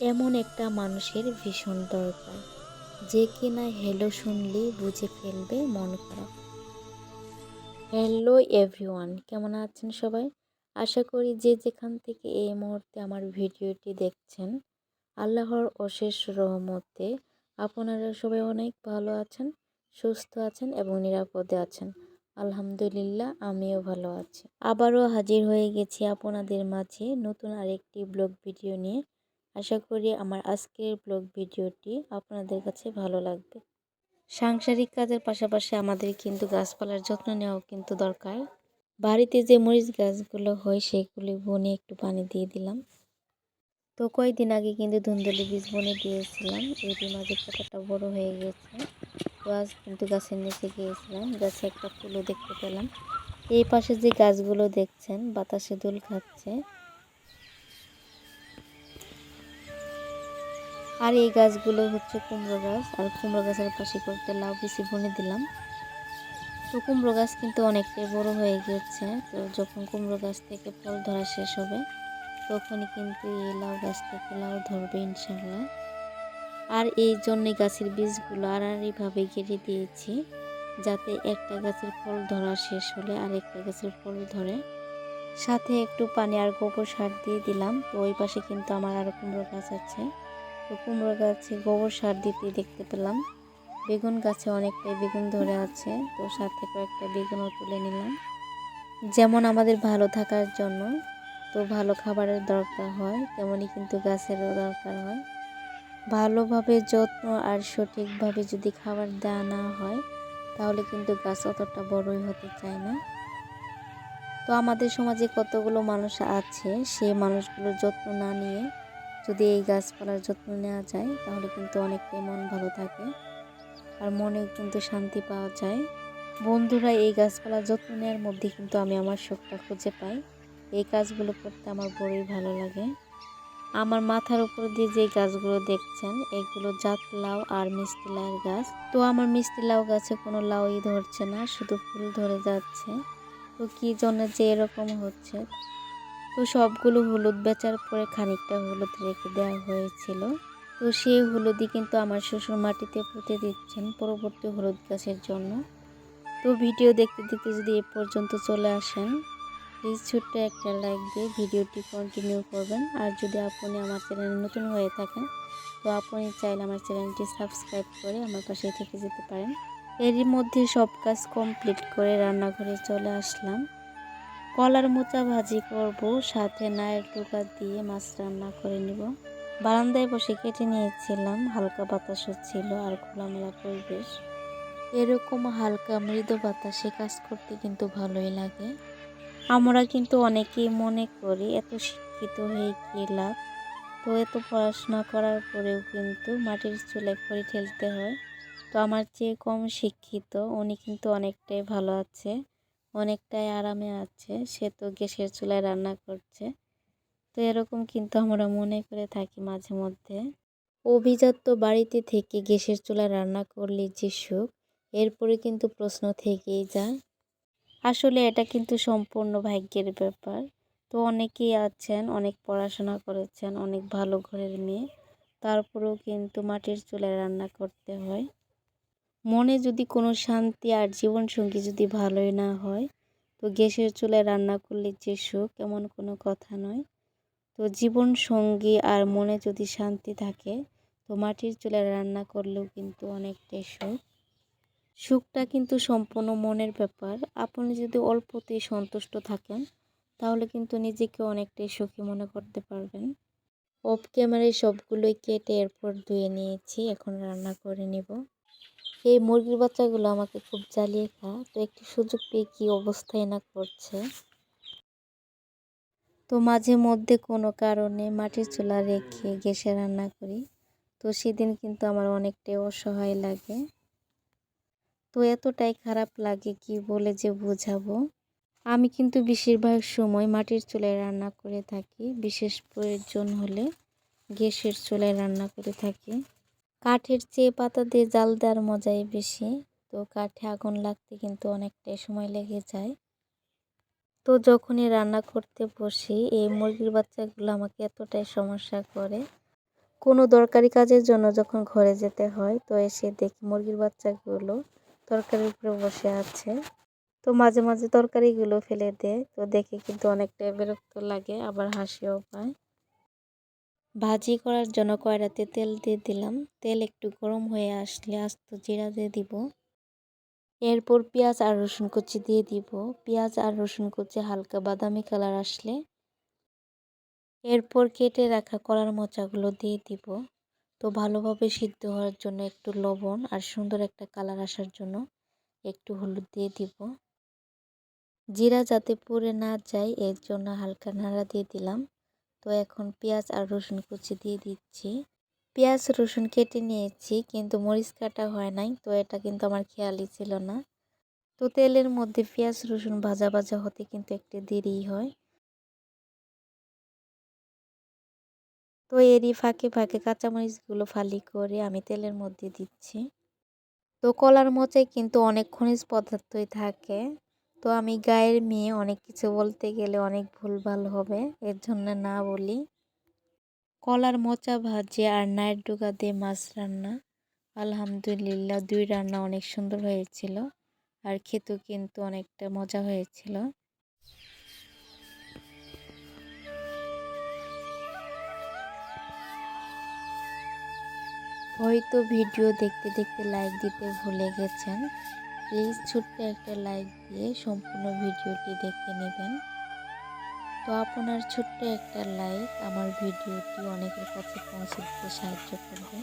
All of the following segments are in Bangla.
এমন একটা মানুষের ভীষণ দরকার। যে কিনা হ্যালো শুনলেই বুঝে ফেলবে মন খারাপ। হ্যালো এভরিওয়ান, কেমন আছেন সবাই? আশা করি যে যেখান থেকে এই মুহূর্তে আমার ভিডিওটি দেখছেন, আল্লাহর অশেষ রহমতে আপনারা সবাই অনেক ভালো আছেন, সুস্থ আছেন এবং নিরাপদে আছেন। আলহামদুলিল্লাহ, আমিও ভালো আছি। আবারও হাজির হয়ে গেছি আপনাদের মাঝে নতুন আরেকটি ব্লগ ভিডিও নিয়ে। আশা করি আমার আজকের ব্লগ ভিডিওটি আপনাদের কাছে ভালো লাগবে। সাংসারিক কাজের পাশাপাশি আমাদের কিন্তু গাছপালার যত্ন নেওয়াও কিন্তু দরকার। বাড়িতে যে মরিচ গাছগুলো হয়, সেগুলি বনে একটু পানি দিয়ে দিলাম। তো কয়েকদিন আগে কিন্তু ধুন্দলি বীজ বনে দিয়েছিলাম এটির মাঝে পাতাটা বড় হয়ে গেছে তো আজ কিন্তু গাছের নিচে গিয়েছিলাম। গাছে একটা ফুলও দেখতে পেলাম। এই পাশে যে গাছগুলো দেখছেন, বাতাসে দোল খাচ্ছে। আর এই গাছগুলো হচ্ছে কুমড়ো গাছ, আর কুমড়ো গাছের পাশে করতে লাউ বেশি বনে দিলাম। তো কুমড়ো গাছ কিন্তু অনেকটাই বড় হয়ে গিয়েছে, তো যখন কুমড়ো গাছ থেকে ফল ধরা শেষ হবে, তখনই কিন্তু এই লাউ গাছ থেকে লাউ ধরবে ইনশাল্লাহ আর এই জন্যে গাছের বীজগুলো আড়াআড়িভাবে কেটে দিয়েছি, যাতে একটা গাছের ফল ধরা শেষ হলে আরেকটা গাছের ফল ধরে। সাথে একটু পানি আর গোবর সার দিয়ে দিলাম, তো ওই পাশে কিন্তু আমার আরও কুমড়ো গাছ আছে। তো কুমড়ো গাছে গোবর সার দিতে দেখতে পেলাম। বেগুন গাছে অনেকটাই বেগুন ধরে আছে, তো সাথে কয়েকটা বেগুনও তুলে নিলাম। যেমন আমাদের ভালো থাকার জন্য, তো ভালো খাবারের দরকার হয় তেমনই কিন্তু গাছেরও দরকার হয়। ভালোভাবে যত্ন আর সঠিকভাবে যদি খাবার দেওয়া না হয়, তাহলে কিন্তু গাছ অতটা বড়ই হতে চায় না। তো আমাদের সমাজে কতগুলো মানুষ আছে সেই মানুষগুলোর যত্ন না নিয়ে যদি এই গাছপালার যত্ন নেওয়া যায়, তাহলে কিন্তু অনেকটাই মন ভালো থাকে। আর মনে কিন্তু শান্তি পাওয়া যায়। বন্ধুরা, এই গাছপালার যত্ন নেওয়ার মধ্যে কিন্তু আমি আমার শখটা খুঁজে পাই। এই কাজগুলো করতে আমার বড়ই ভালো লাগে। আমার মাথার উপর দিয়ে যে গাছগুলো দেখছেন, এগুলো জাত লাউ আর মিষ্টি লাউয়ের গাছ। তো আমার মিষ্টি লাউ গাছে কোনো লাউই ধরছে না, শুধু ফুল ধরে যাচ্ছে। তো কী জন্য যে এরকম হচ্ছে? তো সবগুলো হলুদ বেচার পরে খানিকটা হলুদ রেখে দেওয়া হয়েছিল। তো সেই হলুদই কিন্তু আমার শ্বশুর মাটিতে পুঁতে দিচ্ছেন পরবর্তী হলুদ গাছের জন্য। তো ভিডিও দেখতে দেখতে যদি এ পর্যন্ত চলে আসেন প্লিজ ছোট্ট একটা লাইক দিয়ে ভিডিওটি কন্টিনিউ করবেন। আর যদি আপনি আমার চ্যানেলে নতুন হয়ে থাকেন, তো আপনি চাইলে আমার চ্যানেলটি সাবস্ক্রাইব করে আমার পাশে থেকে যেতে পারেন। এরই মধ্যে সব কাজ কমপ্লিট করে রান্নাঘরে চলে আসলাম। কলার মোচা ভাজি করব, সাথে নায়ের টুকা দিয়ে মাছ রান্না করে নিব। বারান্দায় বসে কেটে নিয়েছিলাম, হালকা বাতাস হচ্ছিল আর খোলামেলা পরিবেশ। এরকম হালকা মৃদু বাতাসে কাজ করতে কিন্তু ভালোই লাগে। আমরা কিন্তু অনেকেই মনে করি, এত শিক্ষিত হয়ে কি লাভ? তো এত পড়াশোনা করার পরেও কিন্তু মাটির চুলে খড়ি ঠেলতে হয়। তো আমার চেয়ে কম শিক্ষিত, উনি কিন্তু অনেকটাই ভালো আছে। অনেকটাই আরামে আছে। সে তো গ্যাসের চুলায় রান্না করছে। তো এরকম কিন্তু আমরা মনে করে থাকি মাঝে মধ্যে। অভিজাত বাড়িতে থেকে গ্যাসের চুলায় রান্না করলে যে সুখ, এরপরে কিন্তু প্রশ্ন থেকেই যায়। আসলে এটা কিন্তু সম্পূর্ণ ভাগ্যের ব্যাপার। তো অনেকেই আছেন, অনেক পড়াশোনা করেছেন, অনেক ভালো ঘরের মেয়ে। তারপরেও কিন্তু মাটির চুলায় রান্না করতে হয়। মনে যদি কোনো শান্তি আর জীবনসঙ্গী যদি ভালোই না হয়, তো গ্যাসের চুলায় রান্না করলে যে সুখ এমন কোনো কথা নয়। তো জীবন সঙ্গী আর মনে যদি শান্তি থাকে, তো মাটির চুলায় রান্না করলেও কিন্তু অনেকটাই সুখ। সুখটা কিন্তু সম্পূর্ণ মনের ব্যাপার। আপনি যদি অল্পতেই সন্তুষ্ট থাকেন, তাহলে কিন্তু নিজেকে অনেকটাই সুখী মনে করতে পারবেন। অফ ক্যামেরায় সবগুলোই কেটে এরপর ধুয়ে নিয়েছি, এখন রান্না করে নেব। এই মুরগির বাচ্চাগুলো আমাকে খুব জ্বালিয়ে খা তো একটু সুযোগ পেয়ে কী অবস্থায় না করছে? তো মাঝে মধ্যে কোনো কারণে মাটির চুলা রেখে গ্যাসে রান্না করি। তো সেদিন কিন্তু আমার অনেকটাই অসহায় লাগে। তো এতটাই খারাপ লাগে কি বলে যে বোঝাবো। আমি কিন্তু বেশিরভাগ সময় মাটির চুলায় রান্না করে থাকি। বিশেষ প্রয়োজন হলে গ্যাসের চুলায় রান্না করে থাকি। কাঠের চেয়ে পাতা দিয়ে জাল দেওয়ার মজাই বেশি। তো কাঠে আগুন লাগতে কিন্তু অনেকটাই সময় লেগে যায়। তো যখনই রান্না করতে বসি, এই মুরগির বাচ্চাগুলো আমাকে এতটাই সমস্যা করে। কোনো দরকারি কাজের জন্য যখন ঘরে যেতে হয়, তো এসে দেখি মুরগির বাচ্চাগুলো তরকারির উপরে বসে আছে। তো মাঝে মাঝে তরকারিগুলো ফেলে দেয়। তো দেখে কিন্তু অনেকটাই বিরক্ত লাগে, আবার হাসিও পায়। ভাজি করার জন্য কয়রাতে তেল দিয়ে দিলাম। তেল একটু গরম হয়ে আসলে আস্ত জিরা দিয়ে দিব। এরপর পেঁয়াজ আর রসুন কুচি দিয়ে দিব। পেঁয়াজ আর রসুন কুচি হালকা বাদামি কালার আসলে। এরপর কেটে রাখা কলার মোচাগুলো দিয়ে দিব। তো ভালোভাবে সিদ্ধ হওয়ার জন্য একটু লবণ আর সুন্দর একটা কালার আসার জন্য একটু হলুদ দিয়ে দিব। জিরা যাতে পুড়ে না যায়, এর জন্য হালকা নাড়া দিয়ে দিলাম। তো এখন পেঁয়াজ আর রসুন কুচি দিয়ে দিচ্ছি। পেঁয়াজ, রসুন কেটে নিয়েছি, কিন্তু মরিচ কাটা হয় নাই, তো এটা কিন্তু আমার খেয়ালই ছিল না। তো তেলের মধ্যে পেঁয়াজ, রসুন ভাজা ভাজা হতে কিন্তু একটু দেরি হয়। তো এরই ফাঁকে ফাঁকে কাঁচামরিচগুলো ফালি করে আমি তেলের মধ্যে দিচ্ছি। তো কলার মোচায় কিন্তু অনেক খনিজ পদার্থই থাকে। তো আমি গায়ের মেয়ে, অনেক কিছু বলতে গেলে অনেক ভুলভাল হবে, এর জন্য না বলি। কলার মোচা ভাজি আর নাইট ডুগা দিয়ে মাছ রান্না। আলহামদুলিল্লাহ দুই রান্না অনেক সুন্দর হয়েছিল আর খেতেও কিন্তু অনেকটা মজা হয়েছিল। হয়তো ভিডিও দেখতে দেখতে লাইক দিতে ভুলে গেছেন। প্লিজ ছোট্ট একটা লাইক দিয়ে সম্পূর্ণ ভিডিওটি দেখে নেবেন। তো আপনার ছোট্ট একটা লাইক আমার ভিডিওটি অনেকের কাছে পৌঁছে দিতে সাহায্য করবে।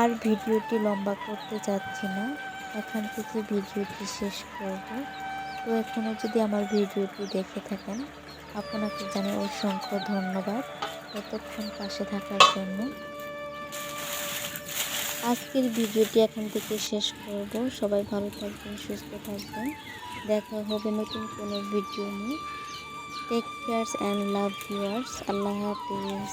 আর ভিডিওটি লম্বা করতে যাচ্ছি না। এখান থেকে ভিডিওটি শেষ করব। তো এখনও যদি আমার ভিডিওটি দেখে থাকেন, আপনাকে জানাই অসংখ্য ধন্যবাদ এতক্ষণ পাশে থাকার জন্য। আজকের ভিডিওটি এখান থেকে শেষ করব। সবাই ভালো থাকবেন, সুস্থ থাকবেন। দেখা হবে নতুন কোনো ভিডিও নিয়ে। Take cares and love viewers Allah Hafiz.